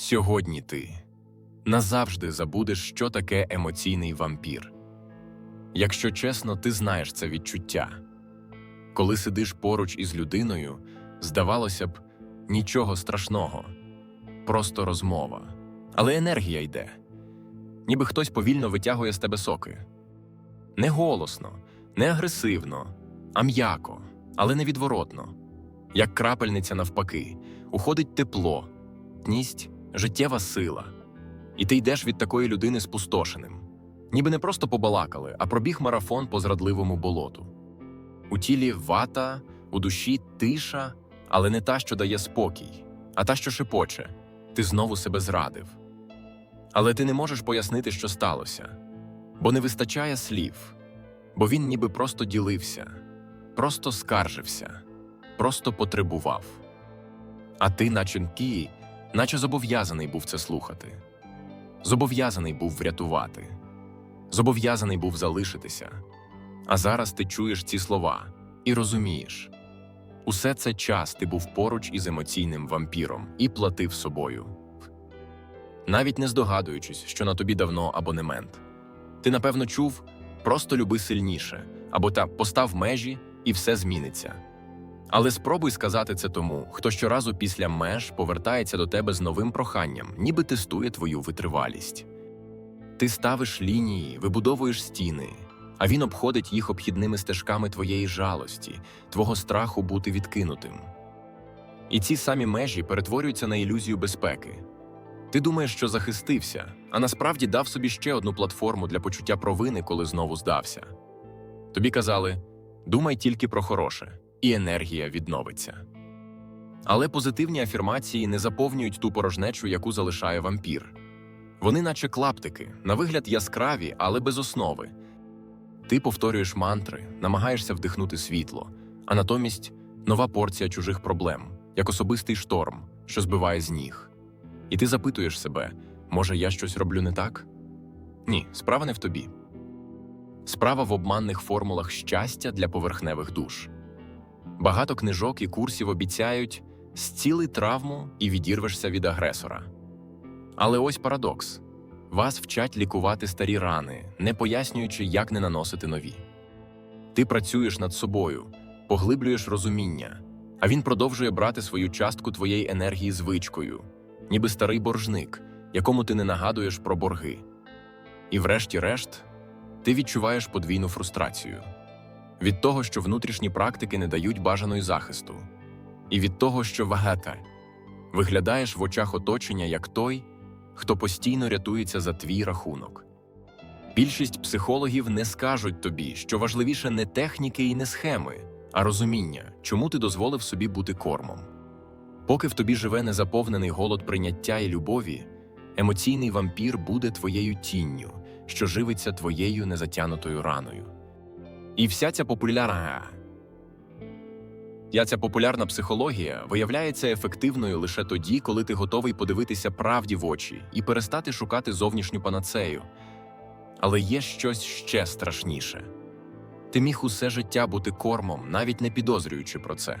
Сьогодні ти назавжди забудеш, що таке емоційний вампір. Якщо чесно, ти знаєш це відчуття. Коли сидиш поруч із людиною, здавалося б, нічого страшного, просто розмова. Але енергія йде, ніби хтось повільно витягує з тебе соки. Не голосно, не агресивно, а м'яко, але невідворотно. Як крапельниця навпаки, уходить тепло, ність, життєва сила. І ти йдеш від такої людини спустошеним. Ніби не просто побалакали, а пробіг марафон по зрадливому болоту. У тілі вата, у душі тиша, але не та, що дає спокій, а та, що шепоче ти знову себе зрадив. Але ти не можеш пояснити, що сталося, бо не вистачає слів, бо він ніби просто ділився, просто скаржився, просто потребував. А ти, наче наче зобов'язаний був це слухати. Зобов'язаний був врятувати, зобов'язаний був залишитися. А зараз ти чуєш ці слова і розумієш усе це час ти був поруч із емоційним вампіром і платив собою, навіть не здогадуючись, що на тобі давно абонемент. Ти напевно чув просто люби сильніше або та постав межі і все зміниться. Але спробуй сказати це тому, хто щоразу після меж повертається до тебе з новим проханням, ніби тестує твою витривалість. Ти ставиш лінії, вибудовуєш стіни, а він обходить їх обхідними стежками твоєї жалості, твого страху бути відкинутим. І ці самі межі перетворюються на ілюзію безпеки. Ти думаєш, що захистився, а насправді дав собі ще одну платформу для почуття провини, коли знову здався. Тобі казали думай тільки про хороше, і енергія відновиться. Але позитивні афірмації не заповнюють ту порожнечу, яку залишає вампір. Вони, наче клаптики, на вигляд яскраві, але без основи. Ти повторюєш мантри, намагаєшся вдихнути світло, а натомість нова порція чужих проблем, як особистий шторм, що збиває з ніг. І ти запитуєш себе, може, я щось роблю не так? Ні, справа не в тобі. Справа в обманних формулах щастя для поверхневих душ. Багато книжок і курсів обіцяють зціли травму і відірвешся від агресора. Але ось парадокс вас вчать лікувати старі рани, не пояснюючи, як не наносити нові. Ти працюєш над собою, поглиблюєш розуміння, а він продовжує брати свою частку твоєї енергії звичкою, ніби старий боржник, якому ти не нагадуєш про борги. І, врешті-решт, ти відчуваєш подвійну фрустрацію від того, що внутрішні практики не дають бажаної захисту, і від того, що вагета виглядаєш в очах оточення як той, хто постійно рятується за твій рахунок. Більшість психологів не скажуть тобі, що важливіше не техніки і не схеми, а розуміння, чому ти дозволив собі бути кормом. Поки в тобі живе незаповнений голод прийняття і любові, емоційний вампір буде твоєю тінню, що живиться твоєю незатянутою раною. І вся ця популярна Я ця популярна психологія виявляється ефективною лише тоді, коли ти готовий подивитися правді в очі і перестати шукати зовнішню панацею. Але є щось ще страшніше. Ти міг усе життя бути кормом, навіть не підозрюючи про це.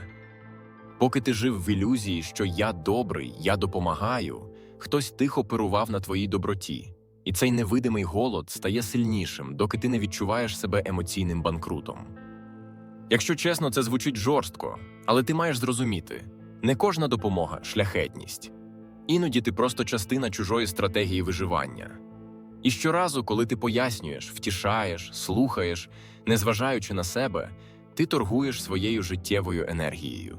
Поки ти жив в ілюзії, що я добрий, я допомагаю, хтось тихо перував на твоїй доброті, і цей невидимий голод стає сильнішим, доки ти не відчуваєш себе емоційним банкрутом. Якщо чесно, це звучить жорстко, але ти маєш зрозуміти не кожна допомога шляхетність. Іноді ти просто частина чужої стратегії виживання. І щоразу, коли ти пояснюєш, втішаєш, слухаєш, незважаючи на себе, ти торгуєш своєю життєвою енергією.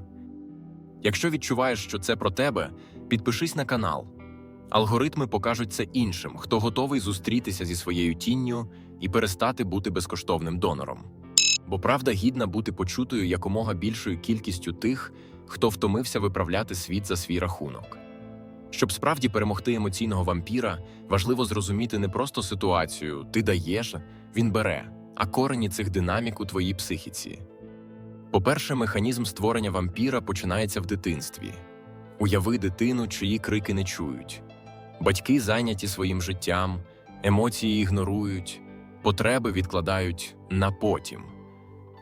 Якщо відчуваєш, що це про тебе, підпишись на канал. Алгоритми покажуть це іншим, хто готовий зустрітися зі своєю тінню і перестати бути безкоштовним донором. Бо правда гідна бути почутою якомога більшою кількістю тих, хто втомився виправляти світ за свій рахунок. Щоб справді перемогти емоційного вампіра, важливо зрозуміти не просто ситуацію ти даєш, він бере, а корені цих динамік у твоїй психіці. По-перше, механізм створення вампіра починається в дитинстві. Уяви дитину, чиї крики не чують. Батьки зайняті своїм життям, емоції ігнорують, потреби відкладають на потім.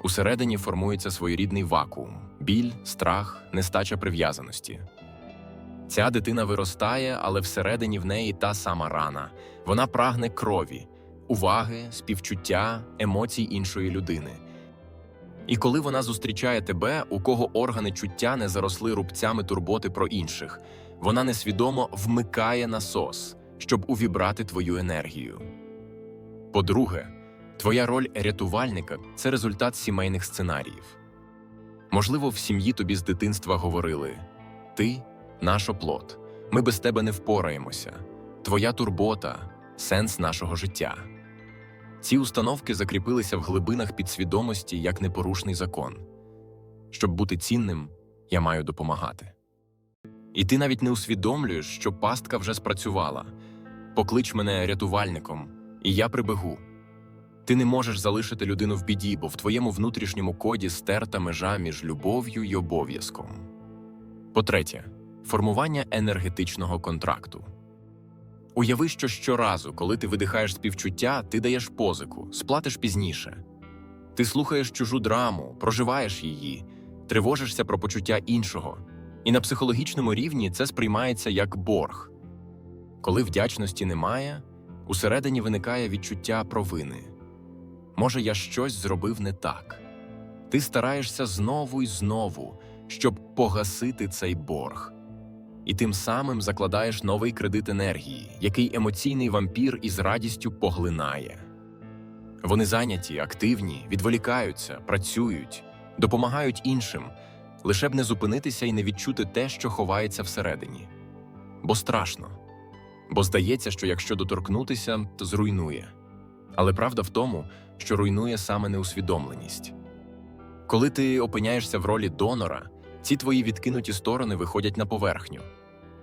Усередині формується своєрідний вакуум, біль, страх, нестача прив'язаності. Ця дитина виростає, але всередині в неї та сама рана. Вона прагне крові, уваги, співчуття, емоцій іншої людини. І коли вона зустрічає тебе, у кого органи чуття не заросли рубцями турботи про інших, вона несвідомо вмикає насос, щоб увібрати твою енергію. По-друге, твоя роль рятувальника це результат сімейних сценаріїв. Можливо, в сім'ї тобі з дитинства говорили: ти наш оплот, ми без тебе не впораємося, твоя турбота сенс нашого життя. Ці установки закріпилися в глибинах підсвідомості як непорушний закон. Щоб бути цінним, я маю допомагати. І ти навіть не усвідомлюєш, що пастка вже спрацювала. Поклич мене рятувальником, і я прибегу. Ти не можеш залишити людину в біді, бо в твоєму внутрішньому коді стерта межа між любов'ю й обов'язком. По-третє, формування енергетичного контракту. Уяви, що щоразу, коли ти видихаєш співчуття, ти даєш позику, сплатиш пізніше. Ти слухаєш чужу драму, проживаєш її, тривожишся про почуття іншого. І на психологічному рівні це сприймається як борг. Коли вдячності немає, усередині виникає відчуття провини. Може, я щось зробив не так. Ти стараєшся знову і знову, щоб погасити цей борг. І тим самим закладаєш новий кредит енергії, який емоційний вампір із радістю поглинає. Вони зайняті, активні, відволікаються, працюють, допомагають іншим, лише б не зупинитися і не відчути те, що ховається всередині. Бо страшно. Бо здається, що якщо доторкнутися, то зруйнує. Але правда в тому, що руйнує саме неусвідомленість. Коли ти опиняєшся в ролі донора, ці твої відкинуті сторони виходять на поверхню.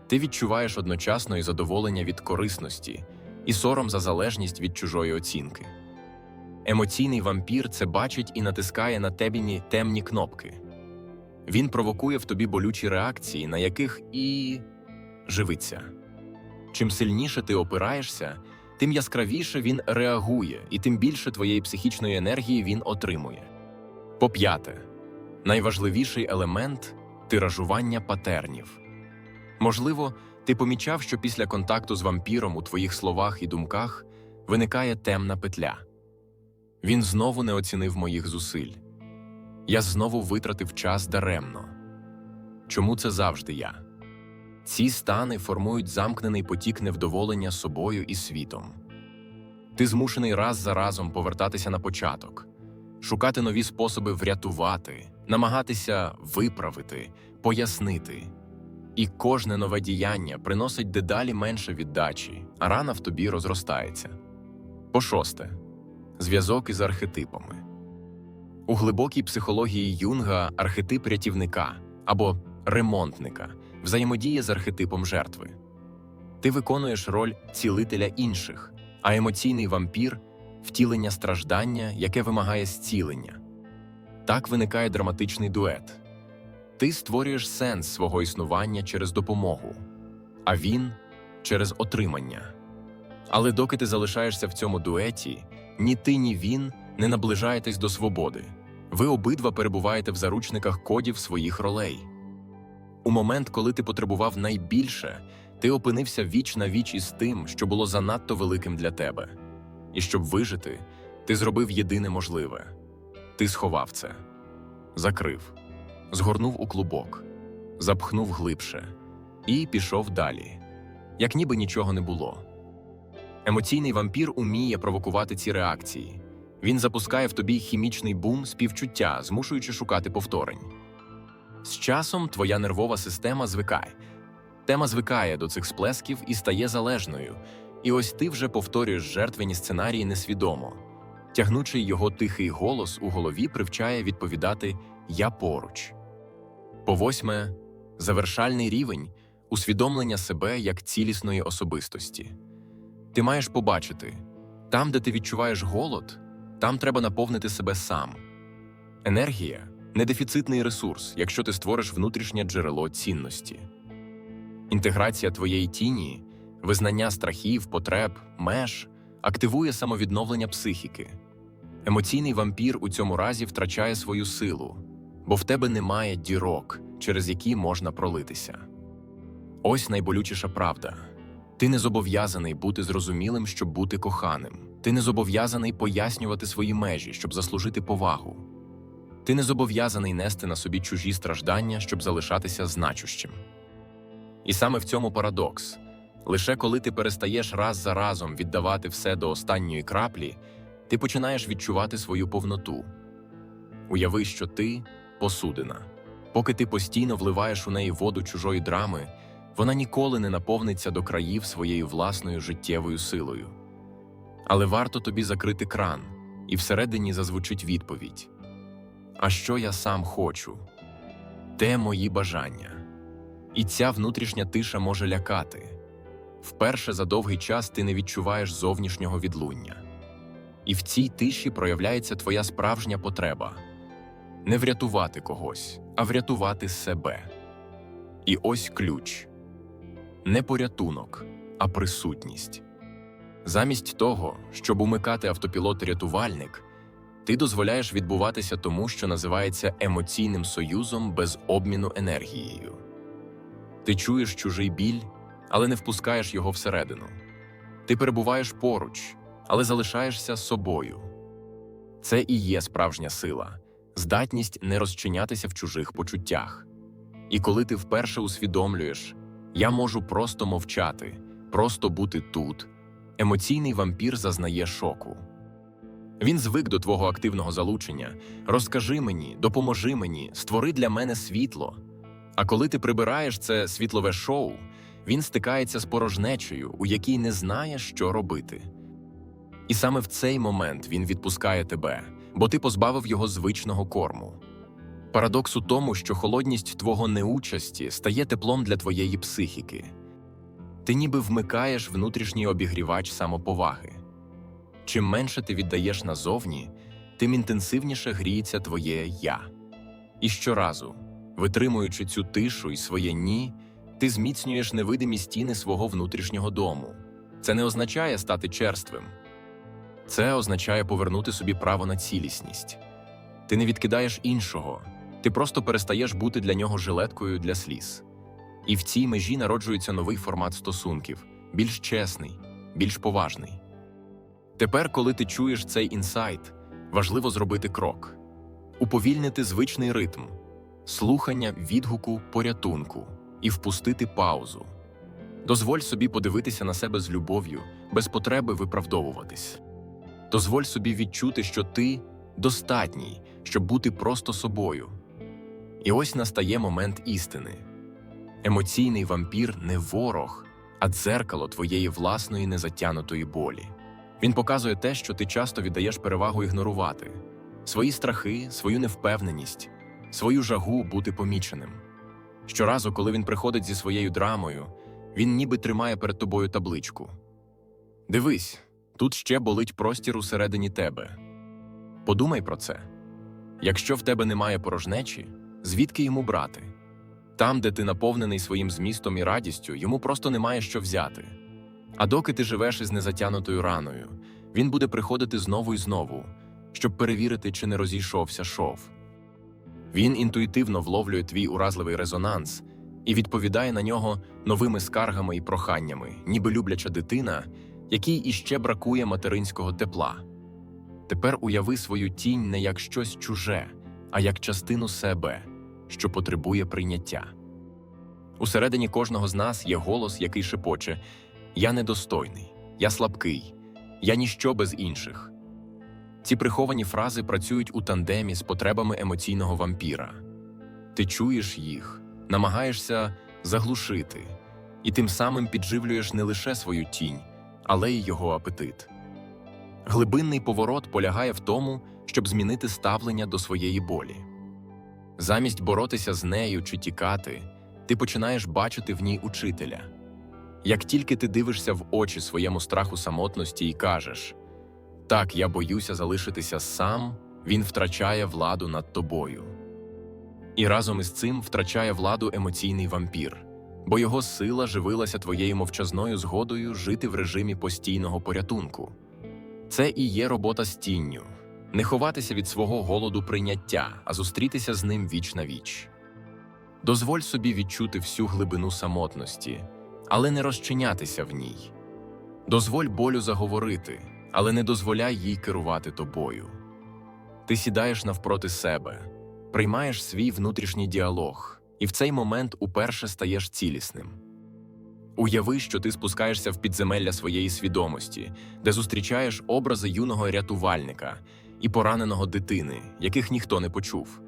Ти відчуваєш одночасно і задоволення від корисності, і сором за залежність від чужої оцінки. Емоційний вампір це бачить і натискає на тебіні темні кнопки. Він провокує в тобі болючі реакції, на яких і живиться. Чим сильніше ти опираєшся, тим яскравіше він реагує, і тим більше твоєї психічної енергії він отримує. По п'яте, найважливіший елемент тиражування патернів. Можливо, ти помічав, що після контакту з вампіром у твоїх словах і думках виникає темна петля. Він знову не оцінив моїх зусиль. Я знову витратив час даремно. Чому це завжди я? Ці стани формують замкнений потік невдоволення собою і світом. Ти змушений раз за разом повертатися на початок, шукати нові способи врятувати, намагатися виправити, пояснити. І кожне нове діяння приносить дедалі менше віддачі, а рана в тобі розростається. По шосте зв'язок із архетипами. У глибокій психології Юнга архетип рятівника або ремонтника взаємодіє з архетипом жертви. Ти виконуєш роль цілителя інших, а емоційний вампір втілення страждання, яке вимагає зцілення. Так виникає драматичний дует. Ти створюєш сенс свого існування через допомогу, а він через отримання. Але доки ти залишаєшся в цьому дуеті, ні ти, ні він не наближаєтесь до свободи. Ви обидва перебуваєте в заручниках кодів своїх ролей. У момент, коли ти потребував найбільше, ти опинився віч на віч із тим, що було занадто великим для тебе. І щоб вижити, ти зробив єдине можливе ти сховав це, закрив, згорнув у клубок, запхнув глибше і пішов далі, як ніби нічого не було. Емоційний вампір уміє провокувати ці реакції. Він запускає в тобі хімічний бум співчуття, змушуючи шукати повторень. З часом твоя нервова система звикає. Тема звикає до цих сплесків і стає залежною. І ось ти вже повторюєш жертвені сценарії несвідомо. Тягнучий його тихий голос у голові привчає відповідати Я поруч. По восьме завершальний рівень усвідомлення себе як цілісної особистості. Ти маєш побачити там, де ти відчуваєш голод, там треба наповнити себе сам. Енергія недефіцитний ресурс, якщо ти створиш внутрішнє джерело цінності. Інтеграція твоєї тіні, визнання страхів, потреб, меж активує самовідновлення психіки. Емоційний вампір у цьому разі втрачає свою силу, бо в тебе немає дірок, через які можна пролитися. Ось найболючіша правда. Ти не зобов'язаний бути зрозумілим, щоб бути коханим. Ти не зобов'язаний пояснювати свої межі, щоб заслужити повагу. Ти не зобов'язаний нести на собі чужі страждання, щоб залишатися значущим. І саме в цьому парадокс. Лише коли ти перестаєш раз за разом віддавати все до останньої краплі, ти починаєш відчувати свою повноту. Уяви, що ти посудина. Поки ти постійно вливаєш у неї воду чужої драми, вона ніколи не наповниться до країв своєю власною життєвою силою. Але варто тобі закрити кран, і всередині зазвучить відповідь: А що я сам хочу? Де мої бажання? І ця внутрішня тиша може лякати. Вперше за довгий час ти не відчуваєш зовнішнього відлуння. І в цій тиші проявляється твоя справжня потреба не врятувати когось, а врятувати себе. І ось ключ не порятунок, а присутність. Замість того, щоб умикати автопілот рятувальник, ти дозволяєш відбуватися тому, що називається емоційним союзом без обміну енергією. Ти чуєш чужий біль, але не впускаєш його всередину. Ти перебуваєш поруч, але залишаєшся собою. Це і є справжня сила, здатність не розчинятися в чужих почуттях. І коли ти вперше усвідомлюєш, я можу просто мовчати, просто бути тут, емоційний вампір зазнає шоку. Він звик до твого активного залучення. Розкажи мені, допоможи мені, створи для мене світло. А коли ти прибираєш це світлове шоу, він стикається з порожнечею, у якій не знає, що робити. І саме в цей момент він відпускає тебе, бо ти позбавив його звичного корму. Парадокс у тому, що холодність твого неучасті стає теплом для твоєї психіки. Ти ніби вмикаєш внутрішній обігрівач самоповаги. Чим менше ти віддаєш назовні, тим інтенсивніше гріється твоє я. І щоразу, витримуючи цю тишу і своє ні, ти зміцнюєш невидимі стіни свого внутрішнього дому. Це не означає стати черствим. Це означає повернути собі право на цілісність. Ти не відкидаєш іншого, ти просто перестаєш бути для нього жилеткою для сліз. І в цій межі народжується новий формат стосунків, більш чесний, більш поважний. Тепер, коли ти чуєш цей інсайт, важливо зробити крок, уповільнити звичний ритм, слухання відгуку порятунку і впустити паузу. Дозволь собі подивитися на себе з любов'ю, без потреби виправдовуватись. Дозволь собі відчути, що ти достатній, щоб бути просто собою. І ось настає момент істини. Емоційний вампір не ворог, а дзеркало твоєї власної незатянутої болі. Він показує те, що ти часто віддаєш перевагу ігнорувати свої страхи, свою невпевненість, свою жагу бути поміченим. Щоразу, коли він приходить зі своєю драмою, він ніби тримає перед тобою табличку. Дивись, тут ще болить простір усередині тебе. Подумай про це. Якщо в тебе немає порожнечі, звідки йому брати? Там, де ти наповнений своїм змістом і радістю, йому просто немає що взяти. А доки ти живеш із незатянутою раною, він буде приходити знову і знову, щоб перевірити, чи не розійшовся шов. Він інтуїтивно вловлює твій уразливий резонанс і відповідає на нього новими скаргами і проханнями, ніби любляча дитина, якій іще бракує материнського тепла. Тепер уяви свою тінь не як щось чуже, а як частину себе, що потребує прийняття. Усередині кожного з нас є голос, який шепоче Я недостойний, я слабкий, я ніщо без інших. Ці приховані фрази працюють у тандемі з потребами емоційного вампіра. Ти чуєш їх, намагаєшся заглушити, і тим самим підживлюєш не лише свою тінь, але й його апетит. Глибинний поворот полягає в тому, щоб змінити ставлення до своєї болі. Замість боротися з нею чи тікати, ти починаєш бачити в ній учителя. Як тільки ти дивишся в очі своєму страху самотності і кажеш так, я боюся залишитися сам, він втрачає владу над тобою. І разом із цим втрачає владу емоційний вампір, бо його сила живилася твоєю мовчазною згодою жити в режимі постійного порятунку. Це і є робота з тінню не ховатися від свого голоду прийняття, а зустрітися з ним віч на віч. Дозволь собі відчути всю глибину самотності, але не розчинятися в ній. Дозволь болю заговорити, але не дозволяй їй керувати тобою. Ти сідаєш навпроти себе, приймаєш свій внутрішній діалог, і в цей момент уперше стаєш цілісним. Уяви, що ти спускаєшся в підземелля своєї свідомості, де зустрічаєш образи юного рятувальника і пораненого дитини, яких ніхто не почув.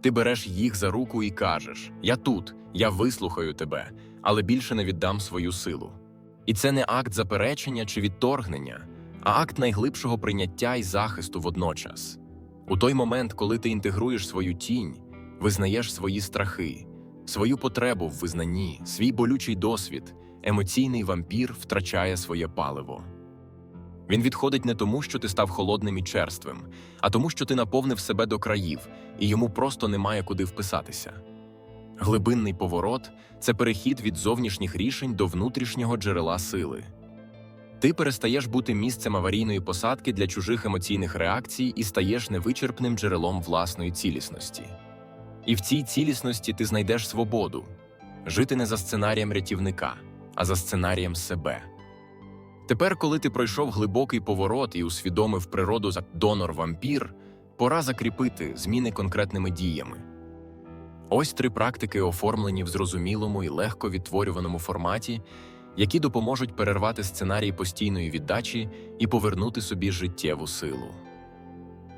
Ти береш їх за руку і кажеш: Я тут, я вислухаю тебе, але більше не віддам свою силу. І це не акт заперечення чи відторгнення, а акт найглибшого прийняття і захисту водночас. У той момент, коли ти інтегруєш свою тінь, визнаєш свої страхи, свою потребу в визнанні, свій болючий досвід, емоційний вампір втрачає своє паливо. Він відходить не тому, що ти став холодним і черствим, а тому, що ти наповнив себе до країв, і йому просто немає куди вписатися. Глибинний поворот це перехід від зовнішніх рішень до внутрішнього джерела сили. Ти перестаєш бути місцем аварійної посадки для чужих емоційних реакцій і стаєш невичерпним джерелом власної цілісності. І в цій цілісності ти знайдеш свободу жити не за сценарієм рятівника, а за сценарієм себе. Тепер, коли ти пройшов глибокий поворот і усвідомив природу за донор-вампір, пора закріпити зміни конкретними діями. Ось три практики, оформлені в зрозумілому і легко відтворюваному форматі, які допоможуть перервати сценарій постійної віддачі і повернути собі життєву силу.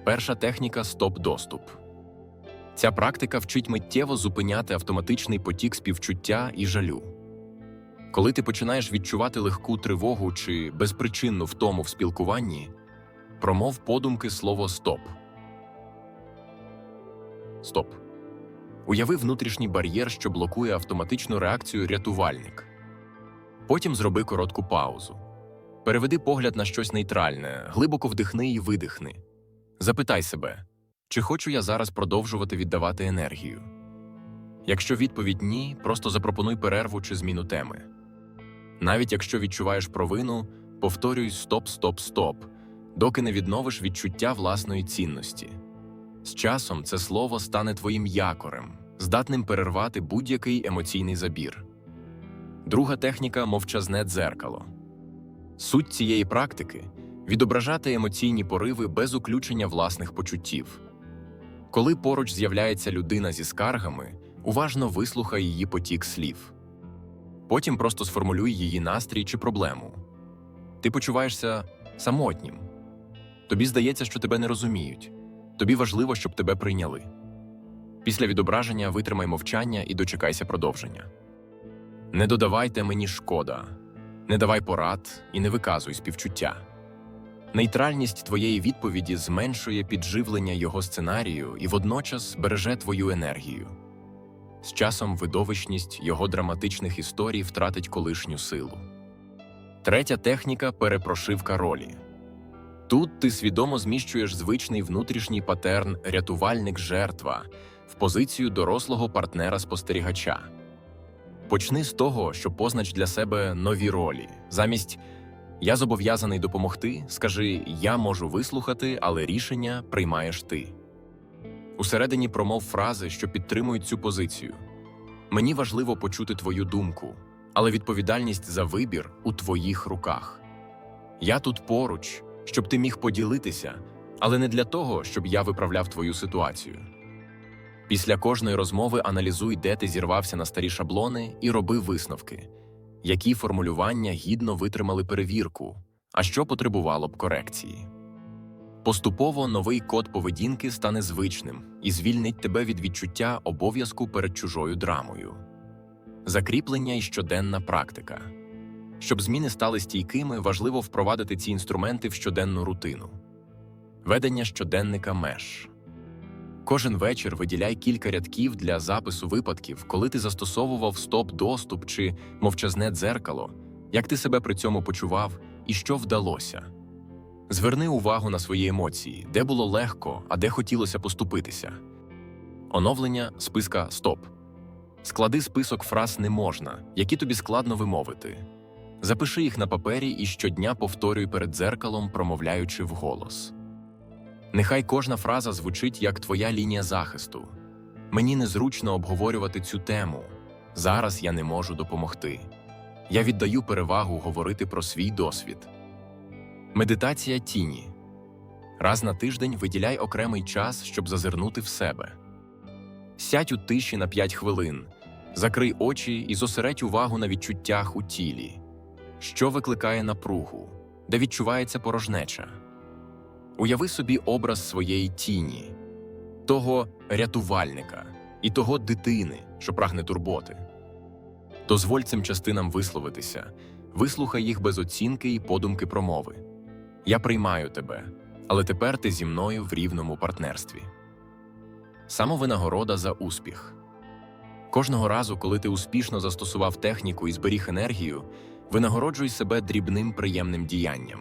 Перша техніка стоп-доступ. Ця практика вчить миттєво зупиняти автоматичний потік співчуття і жалю. Коли ти починаєш відчувати легку тривогу чи безпричинну втому в спілкуванні, промов подумки слово стоп. Стоп. Уяви внутрішній бар'єр, що блокує автоматичну реакцію рятувальник. Потім зроби коротку паузу. Переведи погляд на щось нейтральне, глибоко вдихни і видихни. Запитай себе, чи хочу я зараз продовжувати віддавати енергію. Якщо відповідь ні, просто запропонуй перерву чи зміну теми. Навіть якщо відчуваєш провину, повторюй стоп, стоп, стоп, доки не відновиш відчуття власної цінності. З часом це слово стане твоїм якорем, здатним перервати будь-який емоційний забір. Друга техніка мовчазне дзеркало. Суть цієї практики відображати емоційні пориви без уключення власних почуттів. Коли поруч з'являється людина зі скаргами, уважно вислухай її потік слів. Потім просто сформулюй її настрій чи проблему. Ти почуваєшся самотнім. Тобі здається, що тебе не розуміють. Тобі важливо, щоб тебе прийняли. Після відображення витримай мовчання і дочекайся продовження. Не додавайте мені шкода, не давай порад і не виказуй співчуття. Нейтральність твоєї відповіді зменшує підживлення його сценарію і водночас береже твою енергію. З часом видовищність його драматичних історій втратить колишню силу. Третя техніка перепрошивка ролі. Тут ти свідомо зміщуєш звичний внутрішній патерн рятувальник-жертва в позицію дорослого партнера-спостерігача. Почни з того, що познач для себе нові ролі. Замість я зобов'язаний допомогти, скажи Я можу вислухати, але рішення приймаєш ти. Усередині промов фрази, що підтримують цю позицію. Мені важливо почути твою думку, але відповідальність за вибір у твоїх руках. Я тут поруч, щоб ти міг поділитися, але не для того, щоб я виправляв твою ситуацію. Після кожної розмови аналізуй, де ти зірвався на старі шаблони, і роби висновки, які формулювання гідно витримали перевірку, а що потребувало б корекції. Поступово новий код поведінки стане звичним і звільнить тебе від відчуття обов'язку перед чужою драмою. Закріплення і щоденна практика. Щоб зміни стали стійкими, важливо впровадити ці інструменти в щоденну рутину. Ведення щоденника меж. Кожен вечір виділяй кілька рядків для запису випадків, коли ти застосовував стоп-доступ чи мовчазне дзеркало, як ти себе при цьому почував і що вдалося. Зверни увагу на свої емоції, де було легко, а де хотілося поступитися. Оновлення списка Стоп. Склади список фраз не можна, які тобі складно вимовити. Запиши їх на папері і щодня повторюй перед дзеркалом, промовляючи вголос. Нехай кожна фраза звучить як твоя лінія захисту. Мені незручно обговорювати цю тему. Зараз я не можу допомогти. Я віддаю перевагу говорити про свій досвід. Медитація тіні. Раз на тиждень виділяй окремий час, щоб зазирнути в себе. Сядь у тиші на 5 хвилин, закрий очі і зосередь увагу на відчуттях у тілі, що викликає напругу, де відчувається порожнеча. Уяви собі образ своєї тіні, того рятувальника і того дитини, що прагне турботи. Дозволь цим частинам висловитися, вислухай їх без оцінки і подумки промови. Я приймаю тебе, але тепер ти зі мною в рівному партнерстві. Самовинагорода за успіх. Кожного разу, коли ти успішно застосував техніку і зберіг енергію, винагороджуй себе дрібним приємним діянням,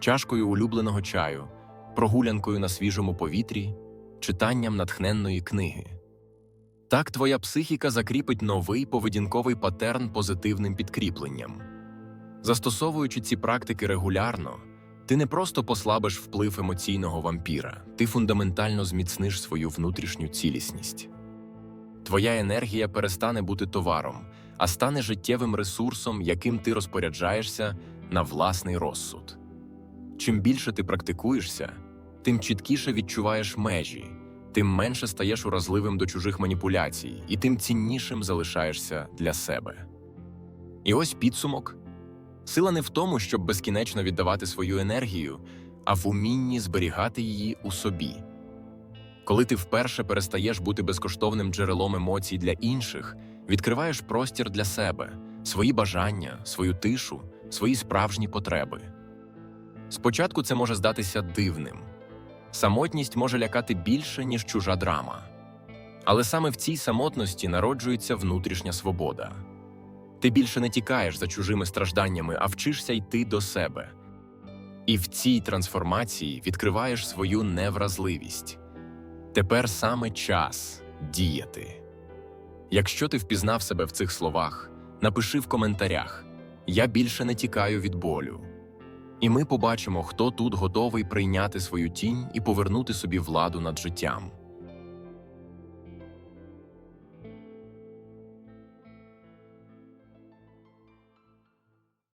чашкою улюбленого чаю, прогулянкою на свіжому повітрі, читанням натхненної книги. Так твоя психіка закріпить новий поведінковий патерн позитивним підкріпленням. Застосовуючи ці практики регулярно, ти не просто послабиш вплив емоційного вампіра, ти фундаментально зміцниш свою внутрішню цілісність. Твоя енергія перестане бути товаром, а стане життєвим ресурсом, яким ти розпоряджаєшся на власний розсуд. Чим більше ти практикуєшся, тим чіткіше відчуваєш межі, тим менше стаєш уразливим до чужих маніпуляцій, і тим ціннішим залишаєшся для себе. І ось підсумок. Сила не в тому, щоб безкінечно віддавати свою енергію, а в умінні зберігати її у собі. Коли ти вперше перестаєш бути безкоштовним джерелом емоцій для інших, відкриваєш простір для себе, свої бажання, свою тишу, свої справжні потреби. Спочатку це може здатися дивним. Самотність може лякати більше, ніж чужа драма. Але саме в цій самотності народжується внутрішня свобода. Ти більше не тікаєш за чужими стражданнями, а вчишся йти до себе. І в цій трансформації відкриваєш свою невразливість. Тепер саме час діяти. Якщо ти впізнав себе в цих словах, напиши в коментарях: Я більше не тікаю від болю. І ми побачимо, хто тут готовий прийняти свою тінь і повернути собі владу над життям.